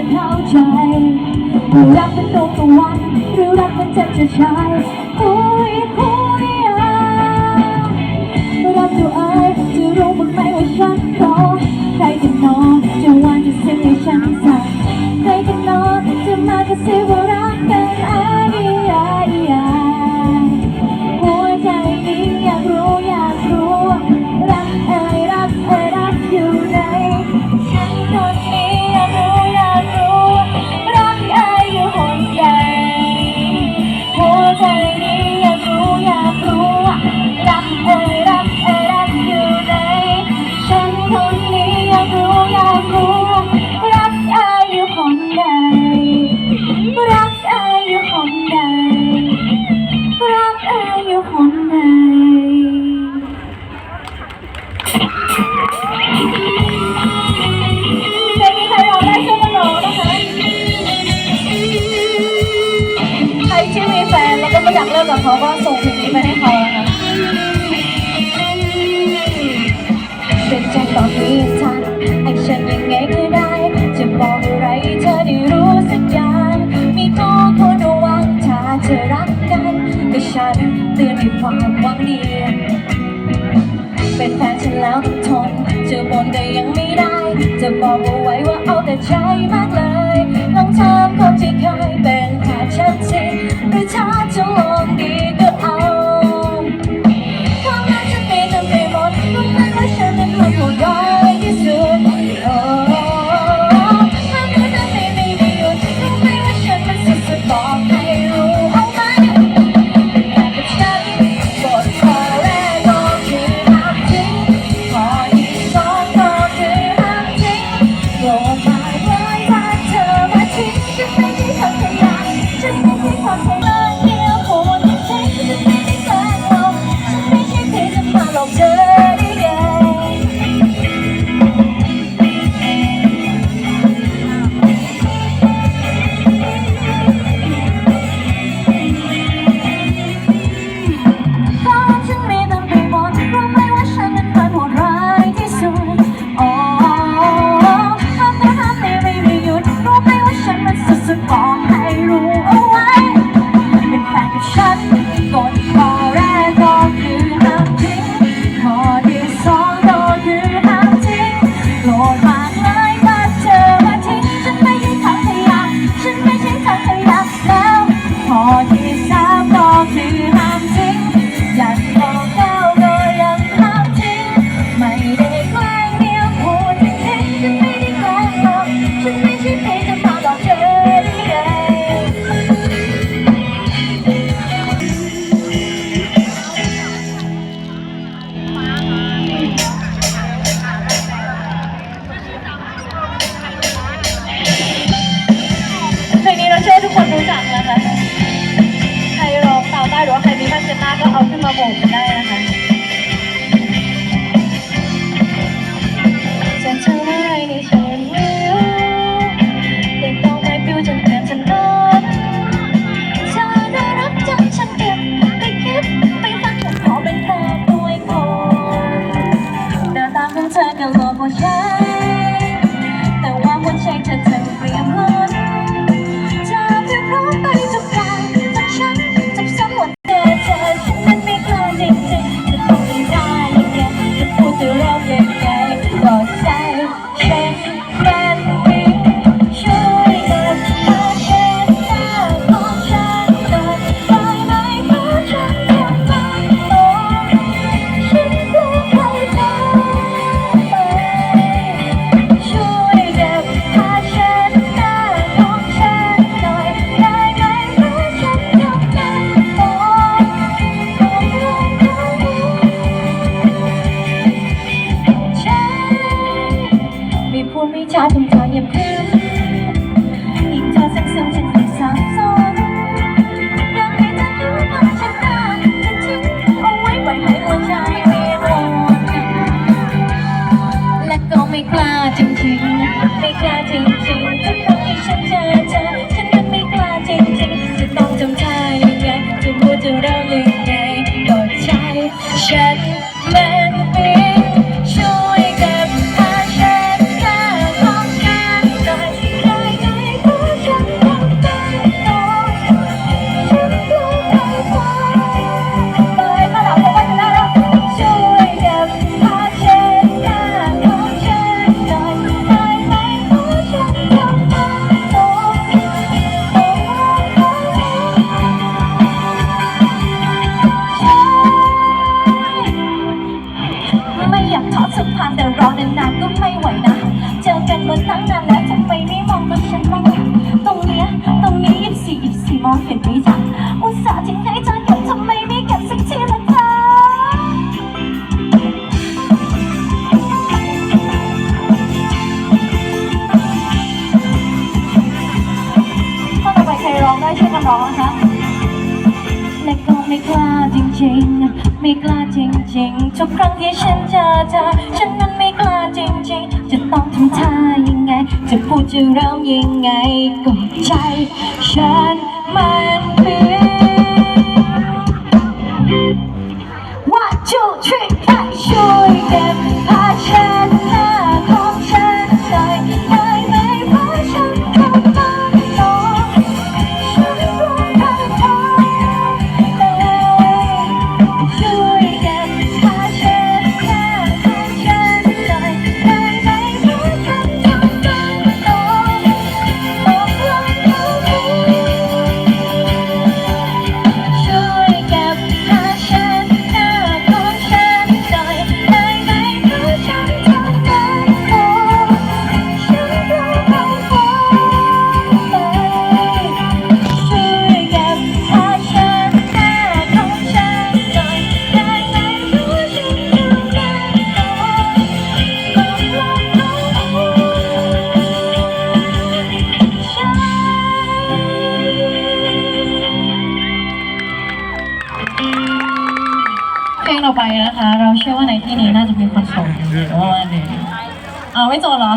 ะเข้าใจรักเป็นตรงตะวันหรือรักเป็นเจ็บจะชายับฉันเตือนในความหวังดี เป็นแฟนฉันแล้วต้องทนจะบนแต่ยังไม่ได้ จะบอกเอาไว้ว่าเอาแต่ใจมากเลยลองถามคนที่เคยเป็นแฟนฉันสิ ไม่อยากทอดสะพานแต่รอนานๆก็ไม่ไหวนะ เจอกันมาตั้งนานแล้วทำไมไม่มองดูฉันบ้างตรงเนี้ยตรงนี้ยี่สิบสี่ยี่สิบสี่มองเห็นไหมจ๊ะ ไม่กล้าจริงๆทุกครั้งที่ฉันเจอเธอฉันนั้นไม่กล้าจริงๆ จะต้องทำท่ายังไง จะพูดจะเริ่มยังไงก็ใจ ฉันมันเปลี่ยน งต่อไปนะคะเราเชื่อว่าในที่นี้น่าจะมีคนชมเพราะว่าเนี่ยเอาไม่จบเหรอ